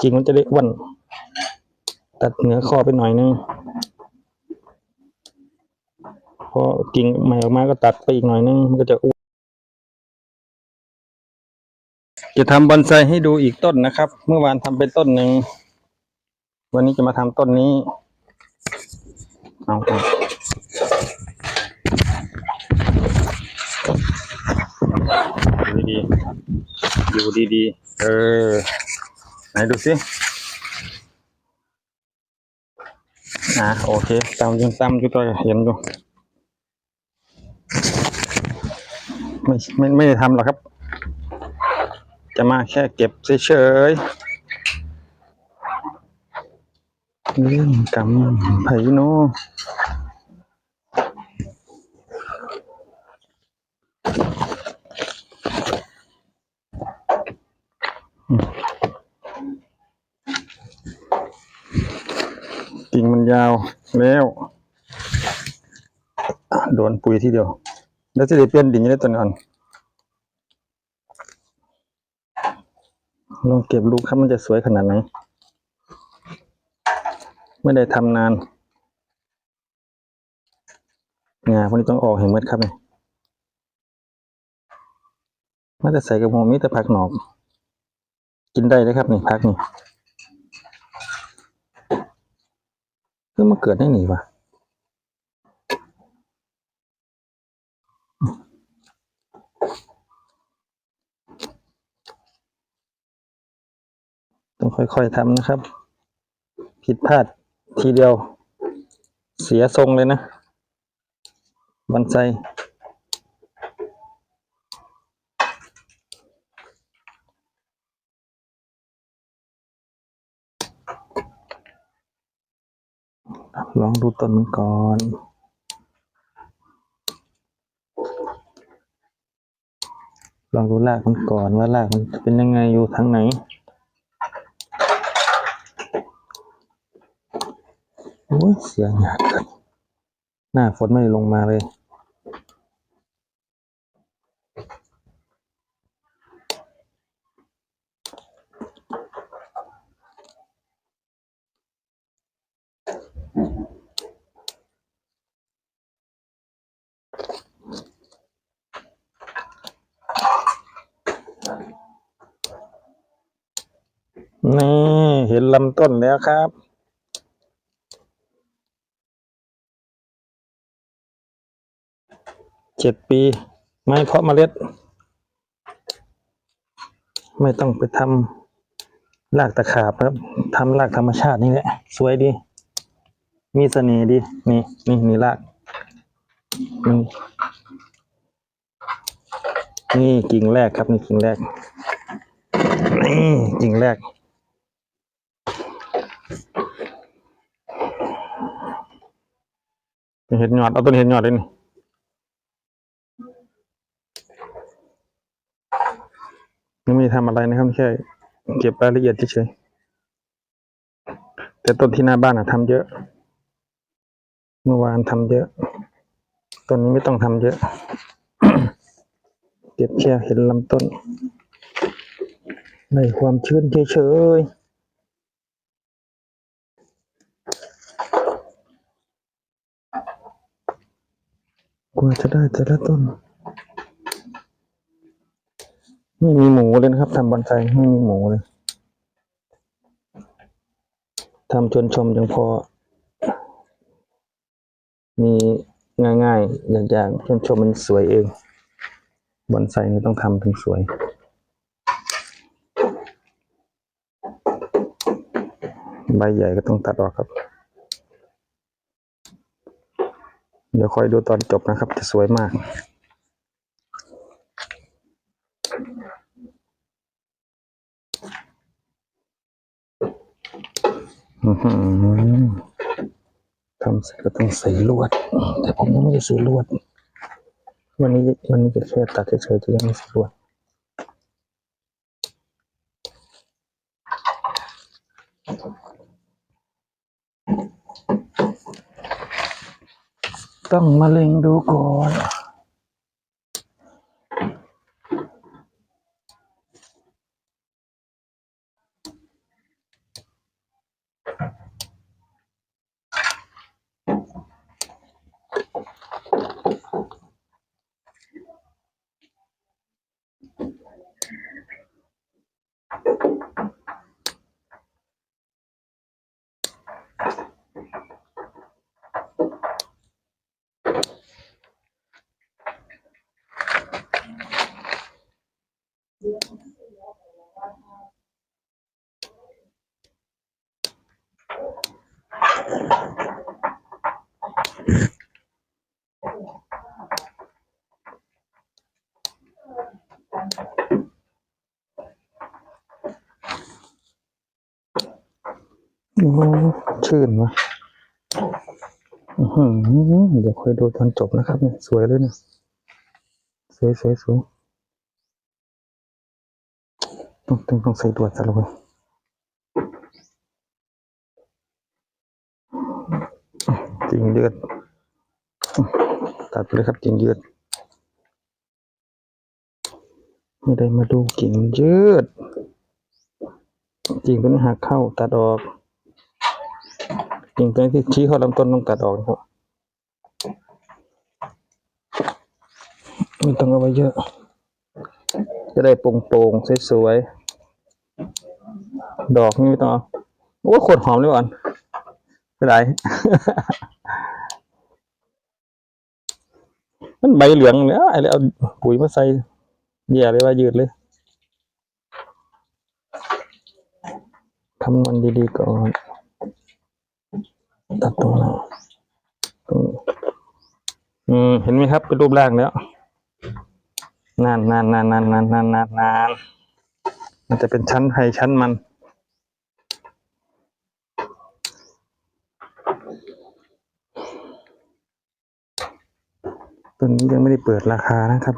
กิ่งมันจะได้อ้วน ตัดเหนือข้อไปหน่อยนึงพอกิ่งใหม่ออกมาก็ตัดไปอีกหน่อยนึงมันก็จะอ้วนจะทำบอนไซให้ดูอีกต้นนะครับ เมื่อวานทำไปต้นหนึ่ง วันนี้จะมาทำต้นนี้เอาเอาอยู่ดีอยู่ดีเออ ไหนดูสิอะโอเคตามยังตามอยู่ตัวเห็นอยู่ไม่ไม่ไม่ได้ทำหรอกครับ จะมาแค่เก็บเฉยเรื่องกรรมไผโน ยาวแล้ว โดนปุ๋ยทีเดียว แล้วจะได้เปลี่ยนดินยังได้ตัวนี้อ่อนลองเก็บลูกครับมันจะสวยขนาดไหนไม่ได้ทำนานงาพวกนี้ต้องออกเห็นเมดครับเนี่ยม่แต่ใส่กระหัวมีแต่ผักหนอกกินได้เลยครับนี่ผักนี่ เพิ่งมาเกิดได้หนีวะต้องค่อยๆทำนะครับ ผิดพลาดทีเดียว เสียทรงเลยนะ บันไซล องดูต้นมันก่อนลองดูรากมันก่อนว่ารากมันเป็นยังไงอยู่ทางไหน โอ้ยเสียงหยาดครับหน้าฝนไม่ลงมาเลย นี่เห็นลำต้นแล้วครับ เจ็ดปี ไม่เพาะเมล็ด ไม่ต้องไปทำรากตะขาบครับทำรากธรรมชาตินี่แหละ สวยดี มีเสน่ห์ดี นี่ นี่นี่รากมัน นี่กิ่งแรกครับนี่กิ่งแรกนี่กิ่งแรกเห็นยอดเอาต้นเห็นยอดเลยนี่ยังไม่ทำอะไรนะครับแค่เก็บรายละเอียดเฉยๆแต่ต้นที่หน้าบ้านอะทำเยอะ เมื่อวานทำเยอะ ต้นนี้ไม่ต้องทำเยอะ เก็บแค่เห็นลำต้นในความชื้นเฉยๆกว่าจะได้แต่ละต้น ไม่มีหมูเลยนะครับทำบอนไซไม่มีหมูเลยทำชวนชมยังพอ มีง่ายๆ อย่างๆชวนชมมันสวยเอง บอนไซนี่ต้องทำถึงสวย ใบใหญ่ก็ต้องตัดออกครับ เดี๋ยวคอยดูตอนจบนะครับ จะสวยมากทำเสร็จก็ต้องใส่ลวด แต่ผมยังไม่ได้ซื้อลวด วันนี้วันนี้จะแค่ตัดเฉยๆจะยังไม่ส่วดต้องมาเล็งดูก่อน โอ้โหชื่นวะเดี๋ยวค่อยดูตอนจบนะครับเนี่ยสวยเลยเนี่ยสวยสวยสวยต้องต้องต้องใส่ตรวจซะแล้วเว้ยจริงเลือดตัดไปเลยครับจริงยืด ไม่ได้มาดูกิ่งยืดกิ่งตัวนี้หักเข้าตัดออก กิ่งตัวนี้ที่ชี้เข้าลำต้นต้องตัดออกนะครับไม่ต้องเอาไว้เยอะ จะได้โปร่งๆสวยๆดอกนี่ไม่ต้องเอาโอ้ขวดหอมเลยก่อนไม่ได้มันใบเหลืองเนี่ยไอ้เลยเอาปุ๋ยมาใส่แย่เลยว่ายืดเลยคำนวณดีๆก่อน ตัดตรงนี้อืมเห็นไหมครับ เป็นรูปร่างแล้วนานนานนานนานนานนานนานนานมันจะเป็นชั้นไผ่ชั้นมัน ตัวนี้ยังไม่ได้เปิดราคานะครับ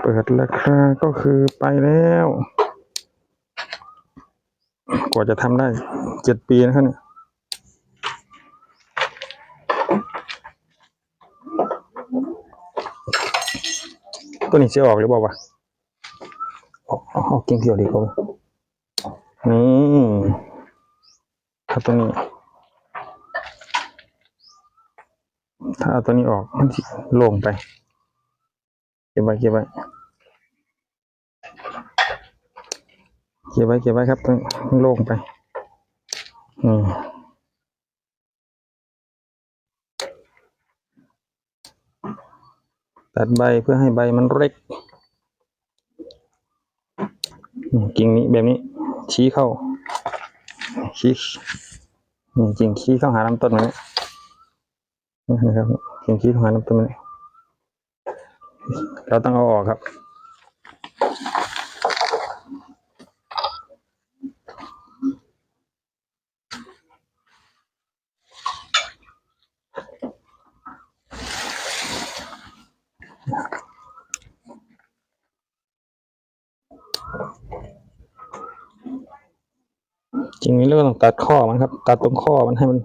เปิดราคาก็คือไปแล้ว ว่าจะทำได้เจ็ดปีนะครับเนี่ยตัวนี้จะออกหรือเปล่าวะออกเอาเอากิ่งเดียวดีกว่านี่ถ้าตัวนี้ ถ้าเอาตัวนี้ออกมันโล่งไป เก็บไว้เก็บไว้ เก็บไว้เก็บไว้ครับต้องโล่งไปอืมตัดใบเพื่อให้ใบมันเล็กกิ่งนี้แบบนี้ ชี้เข้า ชี้นี่กิ่งชี้เข้าหาลำต้นมันนี่นะครับกิ่งชี้เข้าหาลำต้นมันเราต้องเอาออกครับ จริงนี้เราก็ต้องตัดข้อมันครับ ตัดตรงข้อมันให้มัน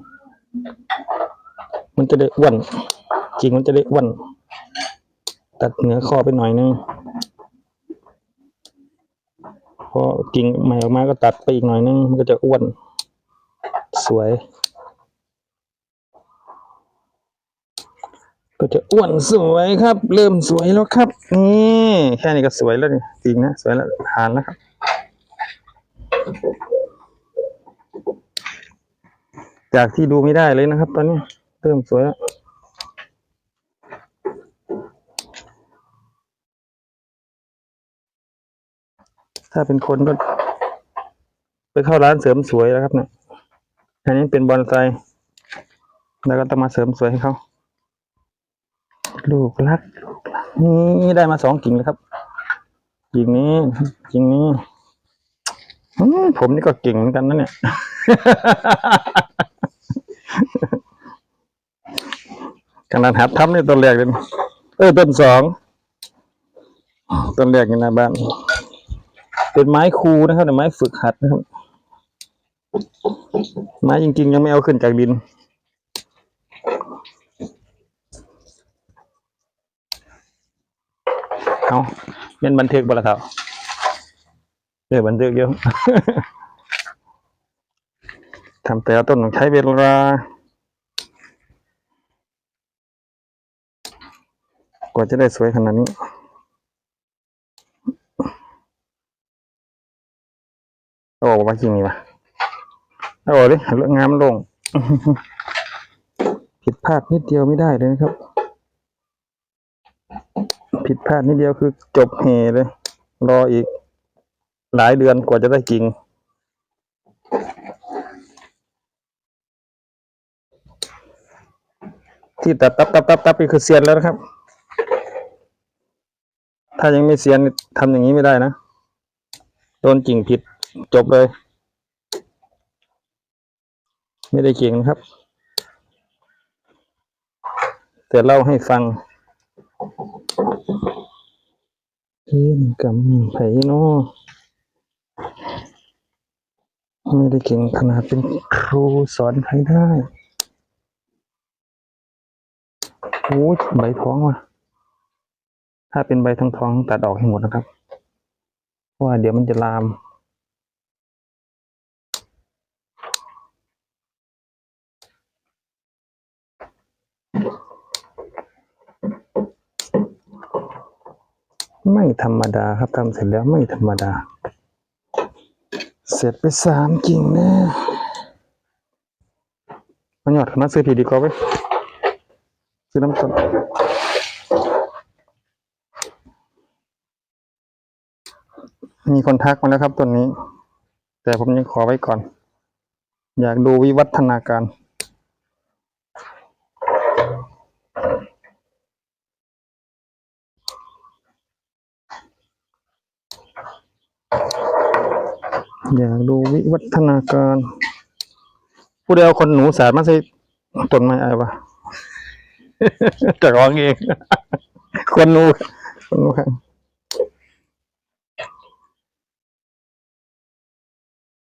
มันจะได้อ้วนจริงมันจะได้อ้วนตัดเหนือข้อไปหน่อยนึงพอกิ่งใหม่ออกมาก็ตัดไปอีกหน่อยนึงมันก็จะอ้วน สวย ก็จะอ้วนสวยครับ เริ่มสวยแล้วครับนี่แค่นี้ก็สวยแล้วนี่จริงนะสวยแล้วทานแล้วครับ จากที่ดูไม่ได้เลยนะครับ ตอนนี้เริ่มสวยแล้วถ้าเป็นคนก็ ไปเข้าร้านเสริมสวยแล้วครับเนี่ยอันนี้เป็นบอนไซแล้วก็ต้องมาเสริมสวยให้เขาลูกรักลูกรักนี่ได้มาสองกิ่งแล้วครับกิ่งนี้กิ่งนี้ผมนี่ก็เก่งเหมือนกันนะเนี่ย ขนาดหัดทำนี่ต้นแรกเลยเออต้นสองต้นแรกอยู่หน้าบ้านเป็นไม้คูนะครับแต่ไม้ฝึกหัดนะครับ ไม้จริงๆ ยังไม่เอาขึ้นจากดินเอาเป็นบันทึกบ่ละครับเออบันทึกเยอะ ทำแต่ละต้นต้องใช้เวลากว่าจะได้สวยขนาดนี้เอาออกมาจริงนี่วะเอาดิเรื่องงามลง ผิดพลาดนิดเดียวไม่ได้เลยนะครับ ผิดพลาดนิดเดียวคือจบเหเลย รออีก หลายเดือนกว่าจะได้กิ่ง ที่ตัดตับตับตับตับนี่คือเซียนแล้วนะครับ ถ้ายังไม่เซียนนี่ทำอย่างนี้ไม่ได้นะโดนจริงผิดจบเลย ไม่ได้เก่งนะครับ แต่เล่าให้ฟังเรียนกับไผเนาะไม่ได้เก่งขนาดเป็นครูสอนใครได้ โอ้ยใบท้องว่ะ ถ้าเป็นใบทองทองตัดออกให้หมดนะครับ เพราะว่าเดี๋ยวมันจะลาม ไม่ธรรมดาครับทำเสร็จแล้วไม่ธรรมดา เสร็จไปสามกิ่งแน่มันหยอดมาซื้อผีดีกว่าเว้ย ซื้อน้ำต้นมีคนทักมาแล้วครับต้นนี้ แต่ผมยังขอไว้ก่อน อยากดูวิวัฒนาการ อยากดูวิวัฒนาการ ผู้ใดเอาคนหนูสาดมาใส่ต้นไม้อะไรวะ จะร้องเอง คนหนูคนหนูครับ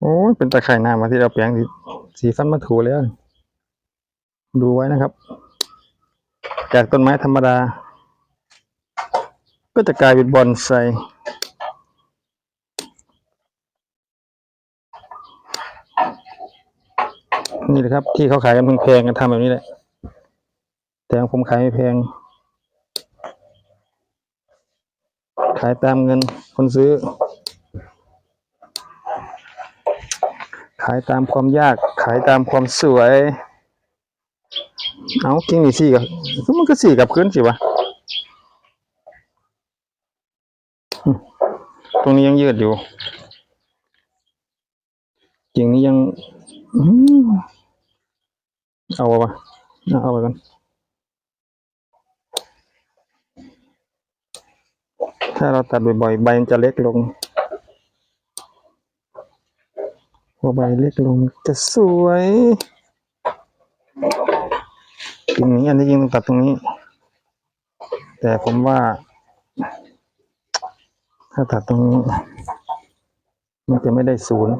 โอ้ยเป็นตะไคร่หน้ามาที่เราแปลงสีสีฟันมาถูแล้ว ดูไว้นะครับ จากต้นไม้ธรรมดา ก็จะกลายเป็นบอนไซนี่แหละครับ ที่เขาขายกันแพงๆกันทำแบบนี้แหละ แต่งผมขายไม่แพง ขายตามเงินคนซื้อ ขายตามความยาก ขายตามความสวย เอากิ้งนี่สี่กับมันก็สี่กับพื้นสิวะ ตรงนี้ยังยืดอยู่กิ่งนี้ยัง เอาวะเอาเอาไปก่อน ถ้าเราตัดบ่อยๆ ใบมันจะเล็กลงพอใบเล็กลงจะสวยกิ่งนี้อันนี้ยิงต้องตัดตรงนี้ แต่ผมว่า ถ้าตัดตรงนี้ มันจะไม่ได้ศูนย์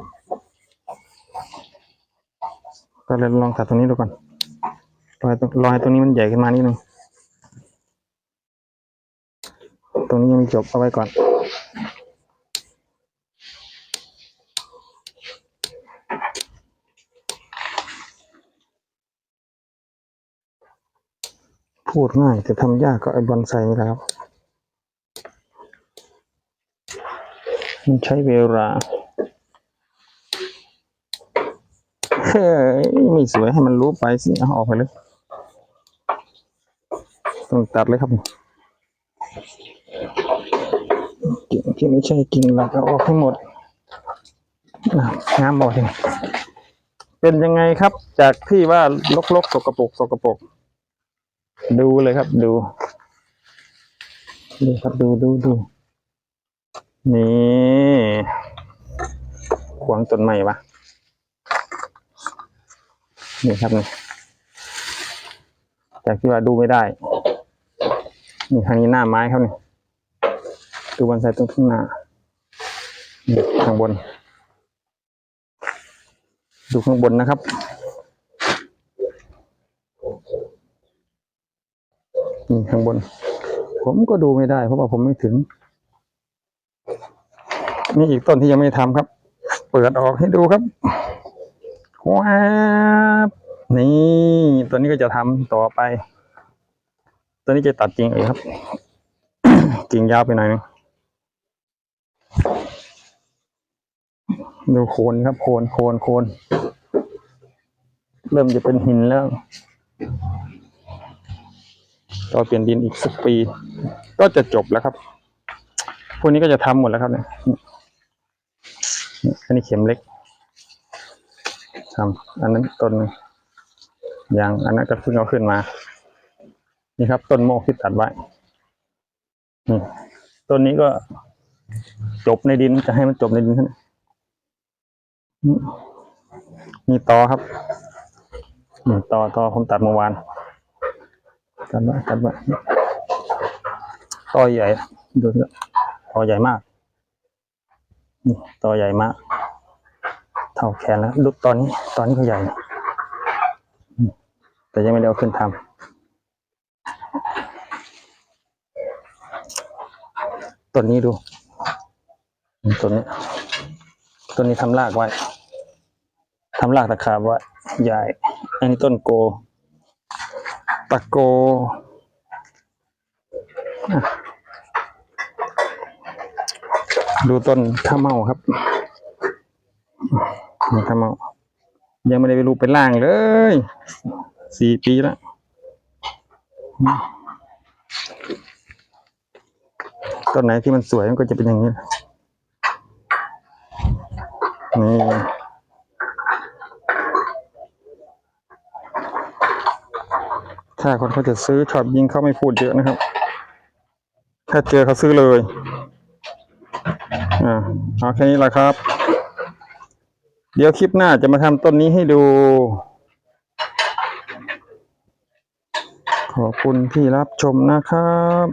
ก็เลยลองตัดตรงนี้ดูก่อนรอยตรงรอยตรงนี้มันใหญ่ขึ้นมานิดนึง ต รงนี้ยังไม่จบเอาไว้ก่อน พูดง่ายแต่ทำยากก็ไอ้บอนไซนี่แหละครับ มันใช้เวลาเฮ้ยไม่สวยให้มันรู้ไปสิเอาออกไปเลย ต้องตัดเลยครับ ที่ไม่ใช่กิ่งหลักเอาออกให้หมดอะงามหมดเลยเป็นยังไงครับ จากที่ว่าลกๆสกปรกสกปรกดูเลยครับ ดูดูครับดูดูดูนี่ขวางต้นไม้ปะนี่ครับนี่จากที่ว่าดูไม่ได้นี่ทางนี้หน้าไม้ครับนี่ ดูบนไซต์ตรงข้างหน้าข้างบน ดูข้างบนนะครับ นี่ข้างบน ผมก็ดูไม่ได้ เพราะว่าผมไม่ถึง นี่อีกต้นที่ยังไม่ทำครับ เปิดออกให้ดูครับว้านี่ตัวนี้ก็จะทำต่อไป ตัวนี้จะตัดจริงเอยครับจริงยาวไปหน่อยนึง ดูโคนครับ โคนโคนโคนเริ่มจะเป็นหินแล้วก็เปลี่ยนดินอีกสักปี ก็จะจบแล้วครับ พวกนี้ก็จะทำหมดแล้วครับเนี่ยนี่อันนี้เข็มเล็กทำอันนั้นต้นอย่างอันนั้นก็เพิ่งเอาขึ้นมา นี่ครับ ต้นโมกที่ตัดไว้นี่ต้นนี้ก็จบในดินจะให้มันจบในดินท่าน มีตอครับนี่ตอตอผมตัดเมื่อวานตัดมาตัดมาตอใหญ่ดูสิตอใหญ่มากนี่ตอใหญ่มาก เท่าแขนแล้วดูตอนนี้ ตอนนี้ก็ใหญ่ แต่ยังไม่ได้เอาขึ้นทำต้นนี้ดูต้นนี้ ต้นนี้ทำรากไว้ทำรากตะขาบไว้ใหญ่ อันนี้ต้นโก ตะโกดูต้นข้าเม่าครับข้าเม่ายังไม่ได้ไปรูปเป็นล่างเลย สี่ปีแล้วต้นไหนที่มันสวยมันก็จะเป็นอย่างนี้ ถ้าคนเขาจะซื้อชอบยิงเขาไม่พูดเยอะนะครับ ถ้าเจอเขาซื้อเลยอ่าเอาแค่นี้แหละครับ เดี๋ยวคลิปหน้าจะมาทำต้นนี้ให้ดู ขอบคุณที่รับชมนะครับ